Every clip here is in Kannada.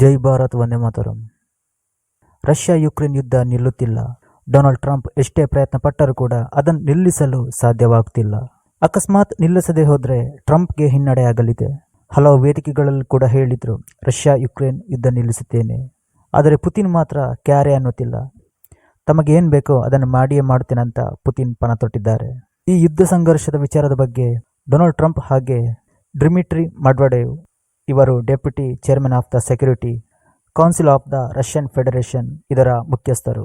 ಜೈ ಭಾರತ್, ವಂದೇ ಮಾತರಂ. ರಷ್ಯಾ ಯುಕ್ರೇನ್ ಯುದ್ಧ ನಿಲ್ಲುತ್ತಿಲ್ಲ. ಡೊನಾಲ್ಡ್ ಟ್ರಂಪ್ ಎಷ್ಟೇ ಪ್ರಯತ್ನ ಪಟ್ಟರೂ ಕೂಡ ಅದನ್ನು ನಿಲ್ಲಿಸಲು ಸಾಧ್ಯವಾಗ್ತಿಲ್ಲ. ಅಕಸ್ಮಾತ್ ನಿಲ್ಲಿಸದೆ ಹೋದರೆ ಟ್ರಂಪ್ಗೆ ಹಿನ್ನಡೆಯಾಗಲಿದೆ. ಹಲವು ವೇದಿಕೆಗಳಲ್ಲಿ ಕೂಡ ಹೇಳಿದರು, ರಷ್ಯಾ ಯುಕ್ರೇನ್ ಯುದ್ಧ ನಿಲ್ಲಿಸುತ್ತೇನೆ. ಆದರೆ ಪುತಿನ್ ಮಾತ್ರ ಕ್ಯಾರೆ ಅನ್ನುತ್ತಿಲ್ಲ. ತಮಗೇನು ಬೇಕೋ ಅದನ್ನು ಮಾಡಿಯೇ ಮಾಡುತ್ತೇನೆ ಅಂತ ಪುತಿನ್ ಪಣ ತೊಟ್ಟಿದ್ದಾರೆ. ಈ ಯುದ್ಧ ಸಂಘರ್ಷದ ವಿಚಾರದ ಬಗ್ಗೆ ಡೊನಾಲ್ಡ್ ಟ್ರಂಪ್ ಹಾಗೆ ಡ್ರಿಮಿಟ್ರಿ ಮಡ್ವಡೇವ್ ಇವರು deputy chairman of the security council of the Russian federation ಇದರ ಮುಖ್ಯಸ್ಥರು.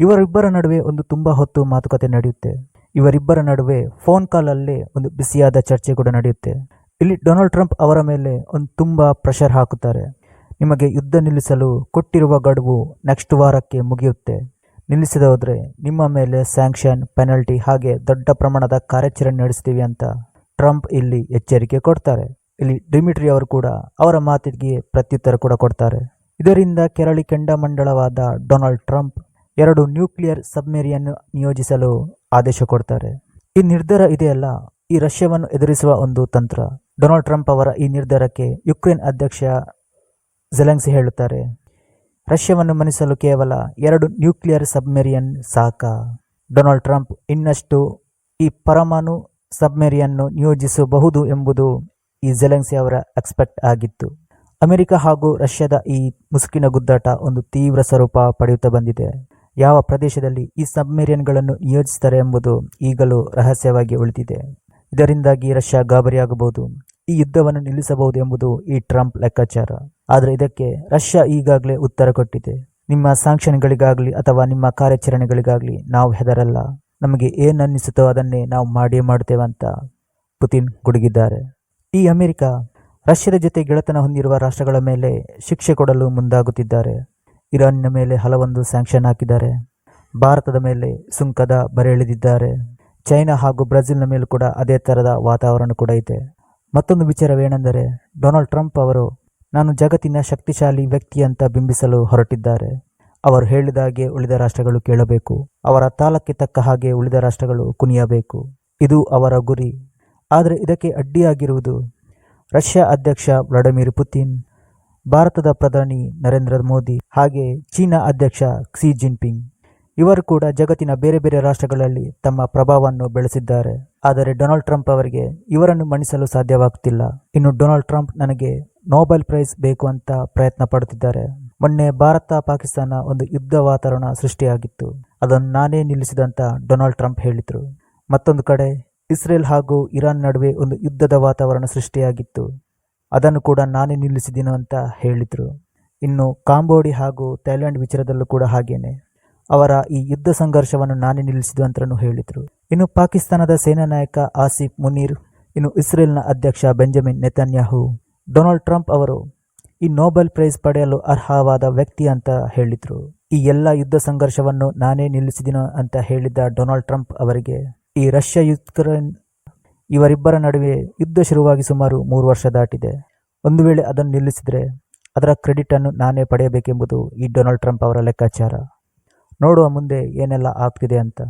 ಇವರಿಬ್ಬರ ನಡುವೆ ಒಂದು ತುಂಬ ಹೊತ್ತು ಮಾತುಕತೆ ನಡೆಯುತ್ತೆ. ಇವರಿಬ್ಬರ ನಡುವೆ ಫೋನ್ ಕಾಲಲ್ಲೇ ಒಂದು ಬಿಸಿಯಾದ ಚರ್ಚೆ ಕೂಡ ನಡೆಯುತ್ತೆ. ಇಲ್ಲಿ ಡೊನಾಲ್ಡ್ ಟ್ರಂಪ್ ಅವರ ಮೇಲೆ ಒಂದು ತುಂಬ ಪ್ರೆಷರ್ ಹಾಕುತ್ತಾರೆ. ನಿಮಗೆ ಯುದ್ಧ ನಿಲ್ಲಿಸಲು ಕೊಟ್ಟಿರುವ ಗಡುವು ನೆಕ್ಸ್ಟ್ ವಾರಕ್ಕೆ ಮುಗಿಯುತ್ತೆ. ನಿಲ್ಲಿಸದೆ ಹೋದರೆ ನಿಮ್ಮ ಮೇಲೆ ಸ್ಯಾಂಕ್ಷನ್, ಪೆನಲ್ಟಿ ಹಾಗೆ ದೊಡ್ಡ ಪ್ರಮಾಣದ ಕಾರ್ಯಾಚರಣೆ ನಡೆಸ್ತೀವಿ ಅಂತ ಟ್ರಂಪ್ ಇಲ್ಲಿ ಎಚ್ಚರಿಕೆ ಕೊಡ್ತಾರೆ. ಇಲ್ಲಿ ಡಿಮಿಟ್ರಿ ಅವರು ಕೂಡ ಅವರ ಮಾತಿಗೆ ಪ್ರತ್ಯುತ್ತರ ಕೂಡ ಕೊಡ್ತಾರೆ. ಇದರಿಂದ ಕೆರಳಿ ಕೆಂಡಮಂಡಲವಾದ ಡೊನಾಲ್ಡ್ ಟ್ರಂಪ್ ಎರಡು ನ್ಯೂಕ್ಲಿಯರ್ ಸಬ್ಮೇರಿಯನ್ನು ನಿಯೋಜಿಸಲು ಆದೇಶ ಕೊಡ್ತಾರೆ. ಈ ನಿರ್ಧಾರ ಇದೆಯಲ್ಲ, ಈ ರಷ್ಯಾವನ್ನು ಎದುರಿಸುವ ಒಂದು ತಂತ್ರ. ಡೊನಾಲ್ಡ್ ಟ್ರಂಪ್ ಅವರ ಈ ನಿರ್ಧಾರಕ್ಕೆ ಯುಕ್ರೇನ್ ಅಧ್ಯಕ್ಷ ಜೆಲೆನ್ಸಿ ಹೇಳುತ್ತಾರೆ, ರಷ್ಯಾವನ್ನು ಮನಿಸಲು ಕೇವಲ ಎರಡು ನ್ಯೂಕ್ಲಿಯರ್ ಸಬ್ಮೆರಿಯನ್ ಸಾಕ. ಡೊನಾಲ್ಡ್ ಟ್ರಂಪ್ ಇನ್ನಷ್ಟು ಈ ಪರಮಾಣು ಸಬ್ಮೇರಿಯನ್ನು ನಿಯೋಜಿಸಬಹುದು ಎಂಬುದು ಈ ಜೆಲೆನ್ಸಿ ಅವರ ಎಕ್ಸ್ಪೆಕ್ಟ್ ಆಗಿತ್ತು. ಅಮೆರಿಕ ಹಾಗೂ ರಷ್ಯಾದ ಈ ಮುಸುಕಿನ ಗುದ್ದಾಟ ಒಂದು ತೀವ್ರ ಸ್ವರೂಪ ಪಡೆಯುತ್ತಾ ಬಂದಿದೆ. ಯಾವ ಪ್ರದೇಶದಲ್ಲಿ ಈ ಸಬ್ಮೆರಿಯನ್ಗಳನ್ನು ನಿಯೋಜಿಸ್ತಾರೆ ಎಂಬುದು ಈಗಲೂ ರಹಸ್ಯವಾಗಿ ಉಳಿದಿದೆ. ಇದರಿಂದಾಗಿ ರಷ್ಯಾ ಗಾಬರಿಯಾಗಬಹುದು, ಈ ಯುದ್ಧವನ್ನು ನಿಲ್ಲಿಸಬಹುದು ಎಂಬುದು ಈ ಟ್ರಂಪ್ ಲೆಕ್ಕಾಚಾರ. ಆದರೆ ಇದಕ್ಕೆ ರಷ್ಯಾ ಈಗಾಗಲೇ ಉತ್ತರ ಕೊಟ್ಟಿದೆ. ನಿಮ್ಮ ಸಾಂಕ್ಷನ್ಗಳಿಗಾಗಲಿ ಅಥವಾ ನಿಮ್ಮ ಕಾರ್ಯಾಚರಣೆಗಳಿಗಾಗಲಿ ನಾವು ಹೆದರಲ್ಲ. ನಮಗೆ ಏನನ್ನಿಸುತ್ತೋ ಅದನ್ನೇ ನಾವು ಮಾಡಿಯೇ ಮಾಡ್ತೇವೆ ಅಂತ ಪುತಿನ್ ಗುಡುಗಿದ್ದಾರೆ. ಈ ಅಮೆರಿಕ, ರಷ್ಯಾದ ಜೊತೆ ಗೆಳೆತನ ಹೊಂದಿರುವ ರಾಷ್ಟ್ರಗಳ ಮೇಲೆ ಶಿಕ್ಷೆ ಕೊಡಲು ಮುಂದಾಗುತ್ತಿದ್ದಾರೆ. ಇರಾನಿನ ಮೇಲೆ ಹಲವೊಂದು ಸ್ಯಾಂಕ್ಷನ್ ಹಾಕಿದ್ದಾರೆ. ಭಾರತದ ಮೇಲೆ ಸುಂಕದ ಬರೆ ಎಳೆದಿದ್ದಾರೆ. ಚೈನಾ ಹಾಗೂ ಬ್ರೆಜಿಲ್ನ ಮೇಲೂ ಕೂಡ ಅದೇ ಥರದ ವಾತಾವರಣ ಕೂಡ ಇದೆ. ಮತ್ತೊಂದು ವಿಚಾರವೇನೆಂದರೆ, ಡೊನಾಲ್ಡ್ ಟ್ರಂಪ್ ಅವರು, ನಾನು ಜಗತ್ತಿನ ಶಕ್ತಿಶಾಲಿ ವ್ಯಕ್ತಿ ಅಂತ ಬಿಂಬಿಸಲು ಹೊರಟಿದ್ದಾರೆ. ಅವರು ಹೇಳಿದ ಹಾಗೆ ಉಳಿದ ರಾಷ್ಟ್ರಗಳು ಕೇಳಬೇಕು. ಅವರ ತಾಳಕ್ಕೆ ತಕ್ಕ ಹಾಗೆ ಉಳಿದ ರಾಷ್ಟ್ರಗಳು ಕುಣಿಯಬೇಕು. ಇದು ಅವರ ಗುರಿ. ಆದರೆ ಇದಕ್ಕೆ ಅಡ್ಡಿಯಾಗಿರುವುದು ರಷ್ಯಾ ಅಧ್ಯಕ್ಷ ವ್ಲಾಡಿಮಿರ್ ಪುತಿನ್, ಭಾರತದ ಪ್ರಧಾನಿ ನರೇಂದ್ರ ಮೋದಿ ಹಾಗೆ ಚೀನಾ ಅಧ್ಯಕ್ಷ ಕ್ಸಿ ಜಿನ್ಪಿಂಗ್. ಇವರು ಕೂಡ ಜಗತ್ತಿನ ಬೇರೆ ಬೇರೆ ರಾಷ್ಟ್ರಗಳಲ್ಲಿ ತಮ್ಮ ಪ್ರಭಾವವನ್ನು ಬೆಳೆಸಿದ್ದಾರೆ. ಆದರೆ ಡೊನಾಲ್ಡ್ ಟ್ರಂಪ್ ಅವರಿಗೆ ಇವರನ್ನು ಮಣಿಸಲು ಸಾಧ್ಯವಾಗುತ್ತಿಲ್ಲ. ಇನ್ನು ಡೊನಾಲ್ಡ್ ಟ್ರಂಪ್ ನನಗೆ ನೋಬೆಲ್ ಪ್ರೈಸ್ ಬೇಕು ಅಂತ ಪ್ರಯತ್ನ ಪಡುತ್ತಿದ್ದಾರೆ. ಮೊನ್ನೆ ಭಾರತ ಪಾಕಿಸ್ತಾನ ಒಂದು ಯುದ್ಧ ವಾತಾವರಣ ಸೃಷ್ಟಿಯಾಗಿತ್ತು. ಅದನ್ನು ನಾನೇ ನಿಲ್ಲಿಸಿದಂತ ಡೊನಾಲ್ಡ್ ಟ್ರಂಪ್ ಹೇಳಿದರು. ಮತ್ತೊಂದು ಕಡೆ ಇಸ್ರೇಲ್ ಹಾಗೂ ಇರಾನ್ ನಡುವೆ ಒಂದು ಯುದ್ಧದ ವಾತಾವರಣ ಸೃಷ್ಟಿಯಾಗಿತ್ತು. ಅದನ್ನು ಕೂಡ ನಾನೇ ನಿಲ್ಲಿಸಿದೀನು ಅಂತ ಹೇಳಿದರು. ಇನ್ನು ಕಾಂಬೋಡಿ ಹಾಗೂ ಥೈಲ್ಯಾಂಡ್ ವಿಚಾರದಲ್ಲೂ ಕೂಡ ಹಾಗೇನೆ. ಅವರ ಈ ಯುದ್ಧ ಸಂಘರ್ಷವನ್ನು ನಾನೇ ನಿಲ್ಲಿಸಿದ್ದು ಅಂತಲೂ ಹೇಳಿದರು. ಇನ್ನು ಪಾಕಿಸ್ತಾನದ ಸೇನಾ ನಾಯಕ ಆಸಿಫ್ ಮುನೀರ್, ಇನ್ನು ಇಸ್ರೇಲ್ನ ಅಧ್ಯಕ್ಷ ಬೆಂಜಮಿನ್ ನೆತನ್ಯಾಹು, ಡೊನಾಲ್ಡ್ ಟ್ರಂಪ್ ಅವರು ಈ ನೋಬೆಲ್ ಪ್ರೈಸ್ ಪಡೆಯಲು ಅರ್ಹವಾದ ವ್ಯಕ್ತಿ ಅಂತ ಹೇಳಿದರು. ಈ ಎಲ್ಲ ಯುದ್ಧ ಸಂಘರ್ಷವನ್ನು ನಾನೇ ನಿಲ್ಲಿಸಿದಿನ ಅಂತ ಹೇಳಿದ್ದ ಡೊನಾಲ್ಡ್ ಟ್ರಂಪ್ ಅವರಿಗೆ ಈ ರಷ್ಯಾ ಯುಕ್ರೇನ್ ಇವರಿಬ್ಬರ ನಡುವೆ ಯುದ್ಧ ಶುರುವಾಗಿ ಸುಮಾರು ಮೂರು ವರ್ಷ ದಾಟಿದೆ. ಒಂದು ವೇಳೆ ಅದನ್ನು ನಿಲ್ಲಿಸಿದರೆ ಅದರ ಕ್ರೆಡಿಟ್ ಅನ್ನು ನಾನೇ ಪಡೆಯಬೇಕೆಂಬುದು ಈ ಡೊನಾಲ್ಡ್ ಟ್ರಂಪ್ ಅವರ ಲೆಕ್ಕಾಚಾರ. ನೋಡುವ ಮುಂದೆ ಏನೆಲ್ಲ ಆಗ್ತಿದೆ ಅಂತ.